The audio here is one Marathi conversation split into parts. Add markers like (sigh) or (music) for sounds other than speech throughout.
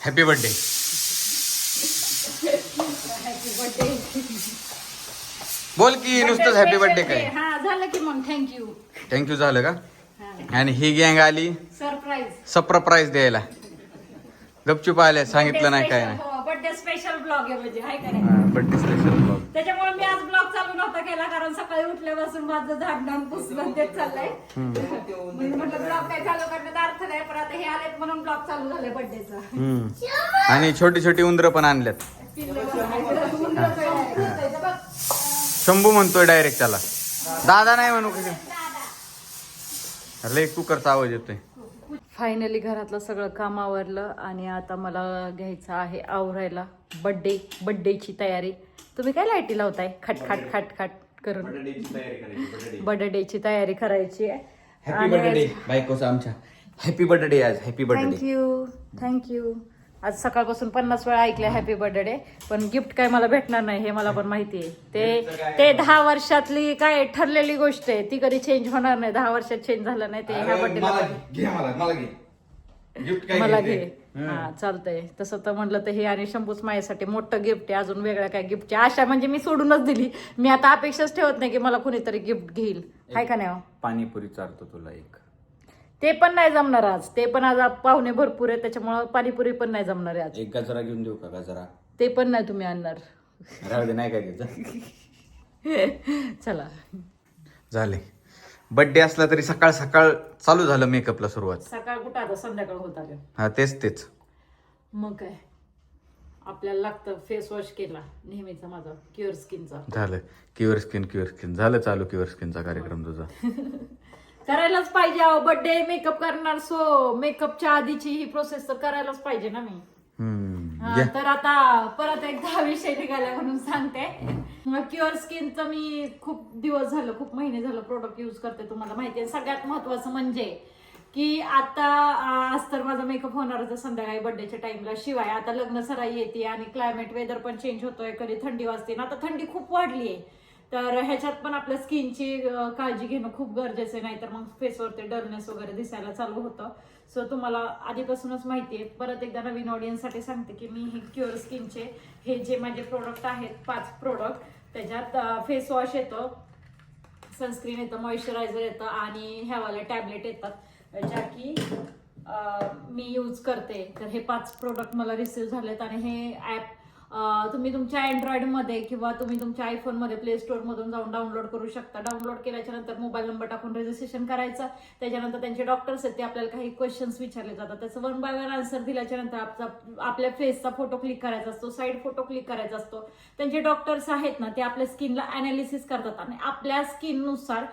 हॅपी बर्थडे बोल की नुसतंच हॅपी बर्थडे काय? हा झालं की मग. थँक्यू थँक्यू झालं का? आणि ही गँग आली. सरप्राईज सरप्राईज द्यायला. गपचूप आल्या सांगितलं नाही काय नाही. बर्थडे स्पेशल ब्लॉग आहे म्हणजे हाय का नाही? बर्थडे स्पेशल ब्लॉग त्याच्यामुळे मी आज ब्लॉग चालू कारण सकाळी उठल्यापासून माझं झाडणं पुसणं तेच चाललंय. म्हणून म्हटलं ब्लॉग काय चालू करण्यात अर्थ नाही पण आता हे आलेत म्हणून ब्लॉग चालू झालाय बर्थडेचा आणि छोटी छोटी उंदरं पण आणल्यात. शंभू म्हणतोय डायरेक्ट त्याला. दादा नाही म्हणू का? लय कुकरचा आवाज येतोय. फायनली घरातलं सगळं काम आवरलं आणि आता मला घ्यायचं आहे आवरायला बड्डे बड्डेची तयारी. तुम्ही काय लाईटी लावताय? खट खट खट खट करून. बर्थडेची तयारी करायची आहे. हॅपी बर्थडे बायकोचा आमच्या. हॅपी बर्थडे आज happy birthday thank you thank you आज सकाळपासून पन्नास वेळा ऐकले हॅपी बर्थडे पण गिफ्ट काय मला भेटणार नाही हे मला पण माहिती आहे. ते ते दहा वर्षातली काय ठरलेली गोष्ट आहे. ती कधी चेंज होणार नाही. दहा वर्षात चेंज झालं नाही ते ह्या बर्थडेला घे मला घे. गिफ्ट मला घे. हा. चालतंय. तसं तर म्हणलं तर हे आणि शंभूच माझ्यासाठी मोठं गिफ्ट आहे. अजून वेगळ्या काय गिफ्टची आशा म्हणजे मी सोडूनच दिली. मी आता अपेक्षाच ठेवत नाही की मला कुणीतरी गिफ्ट घेईल. हाय का नाही हो? पाणीपुरी चालतो तुला एक. ते पण नाही जमणार आज. ते पण आज आप- पाहुणे भरपूर आहे त्याच्यामुळे पाणीपुरी पण नाही जमणार आहे आज. एक गजरा घेऊन देऊ का गजरा? ते पण नाही तुम्ही आणणार. राहू दे नाही काय (laughs) चला. झाले. बर्थडे असला तरी सकाळ सकाळ चालू झालं मेकअपला सुरुवात. सकाळ कुठं आता? संध्याकाळ होत आलं. हा तेच तेच. मग काय? आपल्याला लागतं फेस वॉश केला नेहमीचा माझा क्युअर स्किनचा झालं. क्युअर स्किन क्युअर स्किन झालं चालू क्युअर स्किनचा कार्यक्रम तुझा. (laughs) करायलाच पाहिजे अहो. बर्थडे मेकअप करणार सो मेकअपच्या आधीची ही प्रोसेस तर करायलाच पाहिजे ना मी. हा, घ्या. तर आता परत एकदा विषय निघाला म्हणून सांगते. क्युअर स्किनचं मी खूप दिवस झालं खूप महिने झालं प्रोडक्ट युज करते तुम्हाला माहिती आहे. सगळ्यात महत्वाचं म्हणजे की आता आ, आज तर माझा मेकअप होणारच आहे संध्याकाळी बर्थडेच्या टाइमला शिवाय आता लग्न सराई येते आणि क्लायमेट वेदर पण चेंज होतोय कधी थंडी वाजते. ना आता थंडी खूप वाढली आहे तर ह्याच्यात पण आपल्या स्किनची काळजी घेणं खूप गरजेचं आहे नाहीतर मग फेसवरती डरनेस वगैरे दिसायला चालू होतं. सो तुम्हाला आधीपासूनच माहिती आहे. परत एकदा नवीन ऑडियन्ससाठी सांगते की मी हे क्युअर स्किनचे हे जे माझे प्रोडक्ट आहेत पाच प्रोडक्ट त्याच्यात फेस वॉश येतं सनस्क्रीन येतं मॉइश्चरायझर येतं आणि ह्यावाले टॅबलेट येतात. ज्या की मी यूज करते. तर हे पाच प्रोडक्ट मला रिसीव्ह झालेत आणि हे ॲप तुम्ही तुमच्या अँड्रॉइडमध्ये किंवा तुम्ही तुमच्या आयफोनमध्ये प्ले स्टोअरमधून जाऊन डाउनलोड करू शकता. डाउनलोड केल्याच्यानंतर मोबाईल नंबर टाकून रजिस्ट्रेशन करायचं. त्याच्यानंतर त्यांचे डॉक्टर्स आहेत ते आपल्याला काही क्वेश्चन्स विचारले जातात. त्याचं वन बाय वन आन्सर दिल्याच्या नंतर आपचा आपल्या फेसचा फोटो क्लिक करायचा असतो साईड फोटो क्लिक करायचा असतो. त्यांचे डॉक्टर्स आहेत ना ते आपल्या स्किनला अनालिसिस करतात आणि आपल्या स्किननुसार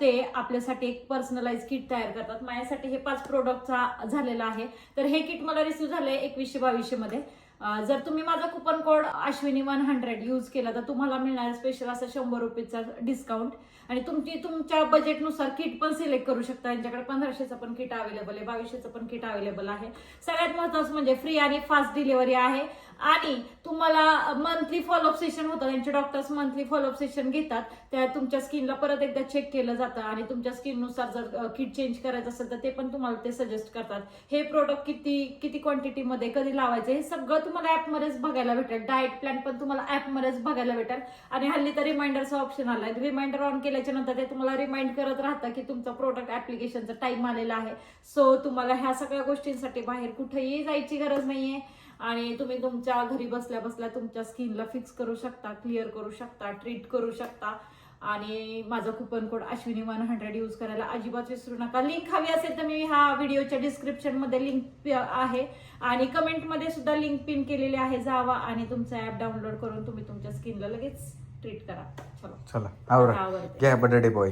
ते आपल्यासाठी एक पर्सनलाइज किट तयार करतात. माझ्यासाठी हे पाच प्रोडक्टचा झालेला आहे. तर हे किट मला रिसीव्ह आहे एकवीसशे बावीसशे मध्ये. जर तुम्ही माझा coupon code Ashwini one hundred use केला तर तुम्हाला मिळणार स्पेशल असं शंभर रुपयेचा डिस्काउंट आणि तुमची तुमच्या बजेटनुसार किट पण सिलेक्ट करू शकता. यांच्याकडे पंधराशेचं पण किट अवेलेबल आहे बावीसशेचं पण किट अवेलेबल आहे. सगळ्यात महत्वाचं म्हणजे फ्री आणि फास्ट डिलिव्हरी आहे. आणि तुम्हाला मंथली फॉलोअप सेशन होतं. त्यांचे डॉक्टर्स मंथली फॉलोअप सेशन घेतात. त्या तुमच्या स्किनला परत एकदा चेक केलं जातं आणि तुमच्या स्किननुसार जर किट चेंज करायचं असेल तर ते पण तुम्हाला ते सजेस्ट करतात. हे प्रोडक्ट किती किती क्वांटिटीमध्ये कधी लावायचं हे सगळं तुम्हाला ॲपमध्येच बघायला भेटेल. डाएट प्लॅन पण तुम्हाला ॲपमध्येच बघायला भेटेल. आणि हल्ली तर रिमाइंडरचा ऑप्शन आलाय. रिमाइंडर ऑन केल्याच्यानंतर ते तुम्हाला रिमाइंड करत राहतं की तुमचा प्रोडक्ट ऍप्लिकेशनचा टाईम आलेला आहे. सो तुम्हाला ह्या सगळ्या गोष्टींसाठी बाहेर कुठेही जायची गरज नाहीये. आणि तुम्ही तुमच्या घरी बसल्या बसल्या तुमच्या स्किनला फिक्स करू शकता क्लिअर करू शकता ट्रीट करू शकता. आणि माझं coupon code Ashwini one hundred use करायला अजिबात विसरू नका. लिंक हवी असेल तर मी हा व्हिडिओच्या डिस्क्रिप्शनमध्ये लिंक आहे. आणि कमेंटमध्ये सुद्धा लिंक पिन केलेली आहे जावा आणि तुमचं ऍप डाउनलोड करून तुम्ही तुमच्या स्किनला लगेच ट्रीट करा. चलो. चला आवरा. घ्या birthday boy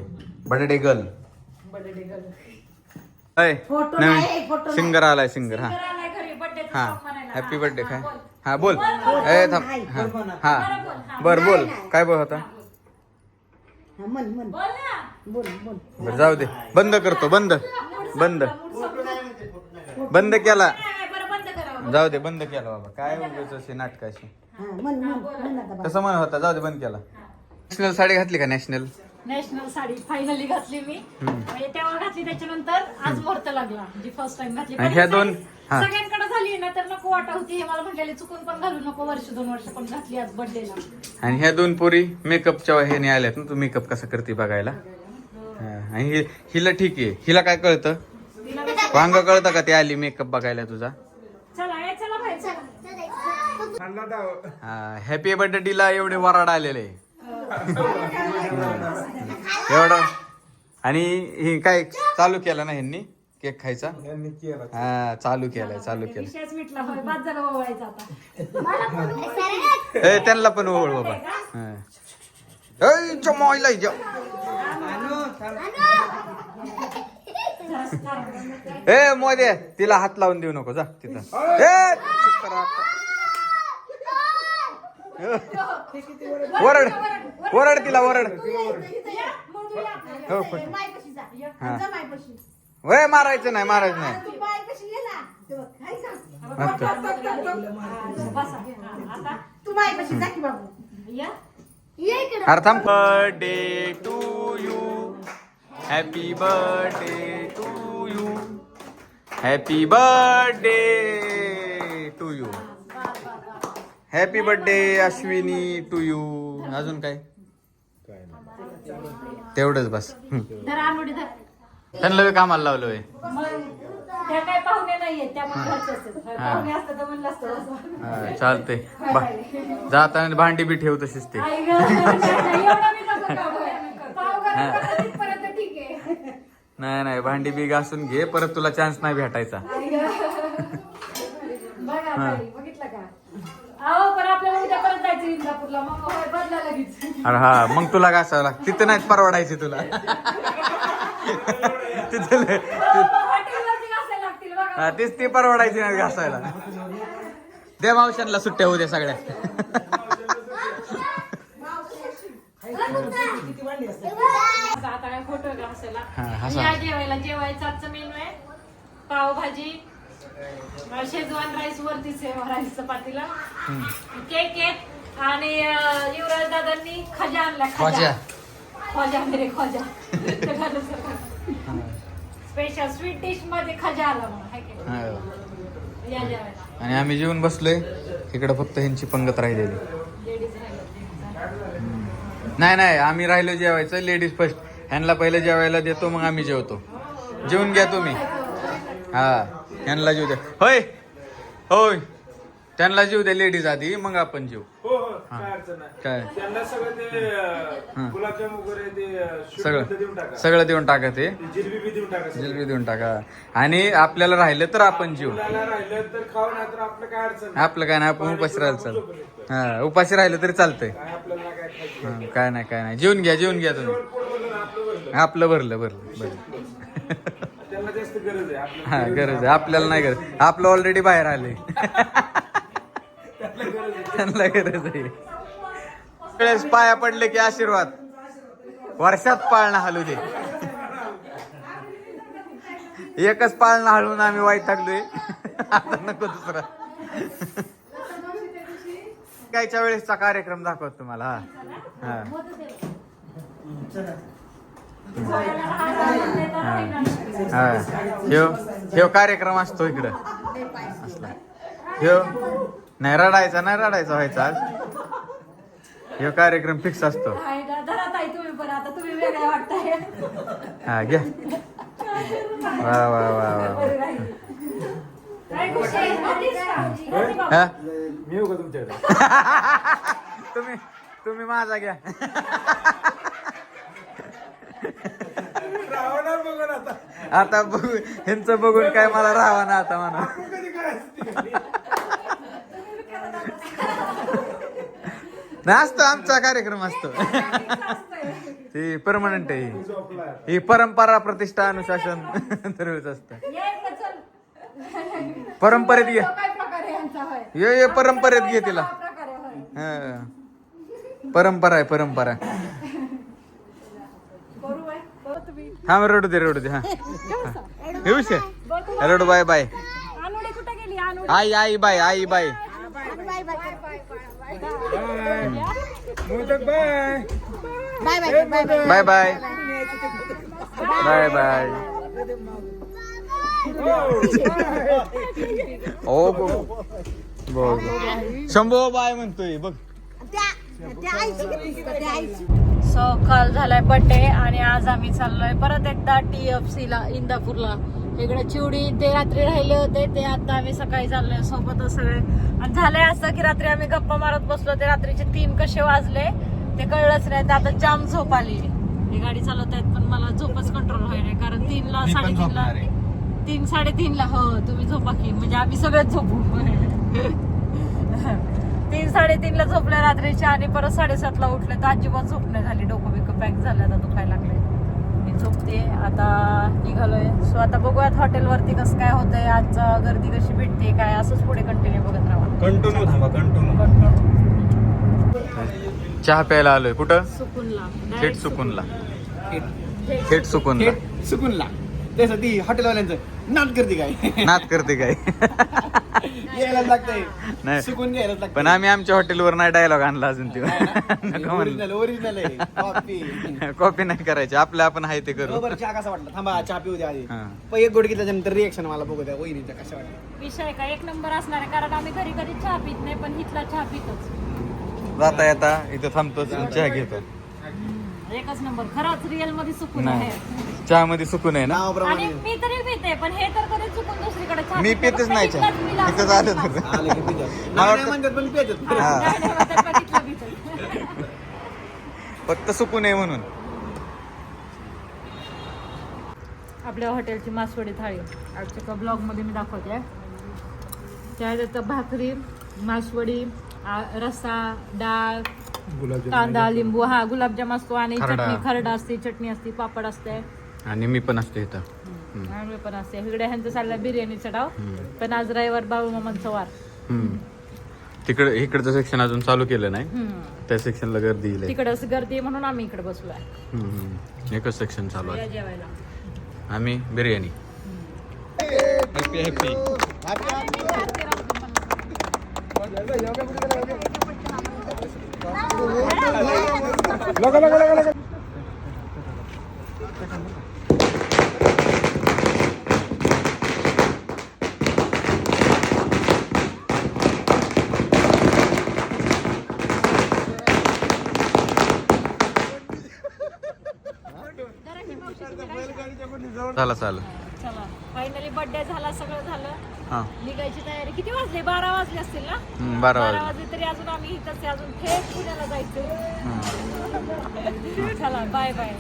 birthday girl birthday girl photo नाही, सिंगर आलाय सिंगर हा. हा. हॅपी बर्थडे हा, काय? बोल. हा बोल. ए थांब. हा. बरं बोल, हा. बर बोल. काय बोल होता? हा, म्हण म्हण. बोल ना. बोल बोल. बरं जाऊ दे. बंद करतो बंद. बंद. बंद केला. नाही, बरं बंद करा जाऊ दे बंद केला. बाबा काय उगाच अशी. नाटकाशी हा म्हण म्हण म्हण आता बा. कसं म्हण होता जाऊ दे बंद केला. नॅशनल साडी घातली का नॅशनल नॅशनल साडी फायनली घातली मी. म्हणजे तेव्हा घातली त्याच्यानंतर आज मुहूर्त लागला. जी फर्स्ट टाइम घातली. आणि ह्या दोन- हा. सगळ्यांकडे झाली ना तर नको वाटत होती हे मला म्हटलेले चुकून पण घालू नको वर्ष दोन वर्ष पण घातली आज बर्थडेला आणि ह्या दोन पोरी मेकअपच्या ह्याने आल्यात ना तू मेकअप कसा करते बघायला? हा, आणि हि- हिला ठीक आहे. हिला काय कळतं? तिला कसं- वांग कळतं का ते आली मेकअप बघायला तुझा? चला ये चला बाहेर. चला हॅपी बर्थडे एवढे वराड आलेले. एवढं. आणि हे काय चालू केलं ना ह्यांनी? केक खायचा? हा चालू केलाय चालू केलं विषयच मिटला होय बाद झाला ओवाळायचा आता. ए त्यांना पण ओळ बाबा. हा. ए. ए मोदे तिला हात लावून देऊ नको जा तिथं. ए चुप करा आता. वरड. वरड तिला वरड हो पण. हा. वय मारायचं नाही मारायचं नाही. अर्थम birthday to you. Happy birthday to you happy birthday to you happy birthday Ashwini to you अजून काय? तेवढंच बस. त्यांना बी कामाला लावलोय मग त्या काय पाहुणे नाहीये त्यामुळे घरचे असतात. पाहुणे असतात तर म्हणलं असतं बस. हा, चालतंय. बा जाताना भांडी बी ठेव तशीच ते. आई गं, एवढं मी नको करू. पाव गरम करता तिथपर्यंत ठीक आहे. नाही नाही भांडी बी घासून घे परत तुला चान्स नाही भेटायचा. आई गं. बघा ताई, बघितलं का? अहो पण आपल्याला उद्या परत जायचं इंदापूरला. मग होय, बदला लगेच. अरे हा मग तुला घासावं लागतं. तिथं नाही परवडायची तुला. (laughs) तिथले (laughs) हा तेच ती परवडायची नाही घासायला. दे मावशांना सुट्ट्या होऊ दे सगळ्या. जेवायला जेवायचा आहे पावभाजी शेजवान राईस वरती राईस चपातीला. केक आणि युवराज दादांनी खजा आणला खजा. खजा. मेरे खजा. (laughs) स्पेशल स्वीट डिशमध्ये खजा आला म्हणून हाय की नाही? हा. या जेवायला. आणि आम्ही जेवून बसलोय. इकडं फक्त ह्यांची पंगत राहिलेली. लेडीज राहिले नाही नाही आम्ही राहिलो जेवायचं लेडीज फर्स्ट ह्यांना पहिलं जेवायला देतो मग आम्ही जेवतो. जेवून घ्या तुम्ही. हा ह्यांना जेव द्या. होय होय. त्यांना जेव द्या लेडीज आधी मग आपण जेव. हो. हो. काय अडचण नाही. काय? त्यांना सगळं ते अं, गुलाबजाम वगैरे ते अं, sweet मध्ये देऊन सगळं टाका. सगळं देऊन टाका ते. ते जिलेबी देऊन टाका सगळं. जिलबी देऊन टाका. आणि आपल्याला राहिलं तर आपण मुलाला राहिलं तर खाऊ नाही तर आपलं काय अडचण नाही. आपलं काय नाही आपण उपाशी राहिलं चालतं. हा उपाशी राहिलं तरी चालतंय. काय आपल्याला काय खायचं. हा, काय नाही काय नाही. जेवून घ्या जेवून घ्या तुम्ही. पोट भरलं ना आपलं भरलं. आपलं भरलं भरलं भरलं. त्यांना जास्त गरज आहे. आपल्याला हा गरज आहे. आपल्याला नाही गरज. आपलं ऑलरेडी बाहेर आले (laughs) त्यांना गरज आहे. वेळेस पाया पडले की आशीर्वाद. वर्षात पाळणा हलू दे. एकच पाळणा हळून आम्ही वाईट टाकलोय. आता नको दुसरा. कायच्या वेळेसचा कार्यक्रम दाखवत तुम्हाला हा. हा. ह्यो ह्यो कार्यक्रम असतो इकडं. असला. ह्यो. नाही रडायचा नाही रडायचा व्हायचा आज. ह्यो कार्यक्रम फिक्स असतो. आहे ना, धरा ताई तुम्ही पण आता तुम्ही वेगळ्या वाटताय. हा घ्या. वा वा वा वा काय खुशी आहे? होतीस का? होती का? हा? मी येऊ का तुमच्याकडे? (laughs) तुम्ही तुम्ही माझा घ्या. रावणार बघा ना आता. आता बघू ह्यांचं बघून काय मला राहावा ना आता म्हणा. कधी करायचं नाही असतो आमचा कार्यक्रम असतो. ही परमनंट आहे. ही परंपरा प्रतिष्ठा अनुशासन दरवेळेच असत. परंपरेत घे ये ये परंपरेत घे तिला. परंपरा आहे परंपरा. हा मग रडू दे रडू दे हा. शे. रडू बाय बाय. आई आई बाय आई bye. Modak bye bye. Bye bye. Bye bye bye bye Shambho bye म्हणतोय बघ. सो काल झालाय बर्थडे आणि आज आम्ही चाललोय परत एकदा टी एफ सी ला इंदापूरला. इकडे चिवडी ते रात्री राहिले होते ते आता आम्ही सकाळी चाललोय सोबतच सगळे. आणि झालंय असं की रात्री आम्ही गप्पा मारत बसलो ते रात्रीचे तीन कसे वाजले ते कळलंच नाही. तर आता जाम झोप आली. ही गाडी चालवत आहेत पण मला झोपच कंट्रोल होईल कारण तीनला साडेतीनला. तीन साडेतीनला हो तुम्ही झोपा की. म्हणजे आम्ही सगळेच झोपू. तीन साडेतीनला झोपले रात्रीच्या आणि परत साडेसातला उठले तर अजिबात झोप नाही झाली. डोकं बिकं पॅक झालं आता दुखायला लागले झोपते आता निघालोय. सो आता बघूयात हॉटेलवरती कसं काय होतंय आजचं गर्दी कशी भेटते काय असंच पुढे कंटिन्यू बघत राहा. कंटिन्यू थांबा कंटिन्यू चहा प्यायला आलोय. कुठं? सुकूनला. थेट सुकूनला. थेट. सुकूनला. सुकूनला. त्यासाठी ती हॉटेलवाल्यांचं नाट करते काय? नात करते काय? यायलाच लागतंय. नाही. सुकून घ्यायलाच लागतंय. पण आम्ही आमच्या हॉटेलवर नाही डायलॉग आणला अजून ते ओरिजिनल ओरिजिनल आहे. कॉपी नाही करायची. आपलं आपण आहे ते करू. बरोबर चहा कसा वाटला? थांबा चहा पिऊ द्या आधी. हा. पण एक गोड घेतल्यानंतर रिएक्शन मला बघू द्या. वहिनीचा कसा वाटला? विषय का एक नंबर असणार आहे. कारण आम्ही घरी घरी चहा पित नाही पण इथला चहा पितोच. जाता येता इथं थांबतोच चहा घेतो. एकच नंबर. खरंच रिअलमध्ये सुकून आहे. चहा मध्ये सुकून आहे ना? आणि नावाप्रमाणे मी तरी पिते पण हे तर कधी चुकून दुसरीकडे चहा मी पिते. पितच फक्त नाही चहा. इथं झालं. होतं आलं की पितात. मला नाही वाटतं- म्हणतात पण पितात हा. नाही, नाही, म्हणतात पण इथलं पिते. फक्त सुकून आहे म्हणून. आपल्या हॉटेलची मासवडी थाळी. आजच्या ब्लॉगमध्ये मी दाखवते. त्यात भाकरी मासवडी आ- रस्सा डाळ कांदा लिंबू. हा गुलाबजाम असतो आणि खरडा. चटणी खरडा असते चटणी असते पापड असते. आणि मी पण असते इथं. आणि पण असते. इकडे ह्यांचं चाललंय बिर्याणीचा डाव. पण आज रविवार बाबू मामांचा वार. हम्म. तिकडे इकडचं सेक्शन अजून चालू केलं नाही. हम्म. त्या सेक्शनला गर्दी येईल तिकडंच गर्दी आहे म्हणून आम्ही इकडे बसलोय. एकच सेक्शन चालू आहे. जेवायला. आम्ही बिर्याणी. हॅपी हॅपी झाला चालू चला फायनली बर्थडे झाला सगळं झालं. हा. निघायची तयारी. किती वाजले? बारा वाजले असतील ना? हम्म, बारा बारा वाजले. वाजले तरी अजून आम्ही इथंच आहे, अजून थेट पुण्याला हम्म. चला बाय बाय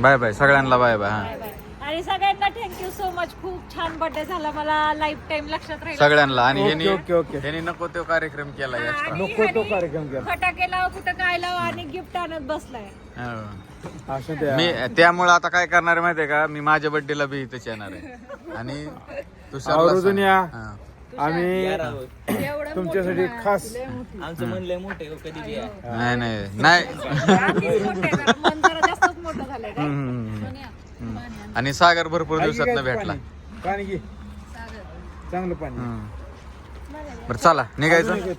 बाय बाय सगळ्यांना बाय बाय हा. बाय बाय आणि सगळ्यांना थँक्यू सो मच खूप छान बर्थडे झाला. मला लाईफ टाइम लक्षात राहील. सगळ्यांना. आणि यांनी ओके, ओके. यांनी नको तो कार्यक्रम केला नको तो कार्यक्रम केला. फटाके लाव कुठं काय लाव आणि गिफ्ट आणत बसलाय. असं ते मी त्यामुळे आता काय करणार आहे माहितीये का मी माझ्या बर्थडेला बी इथेच येणार आहे आणि तुषारला आवर्जून सांग. या. हा. आम्ही एवढं (coughs) तुमच्यासाठी खास आमचं मन लय मोठे हो कधी बी या. नाही नाही नाही? हम्म. आण. सागर भरपूर दिवसात भेटला पाणी. पाणी घे चांगलं पाणी हम्म. बरं चला निघायचं घे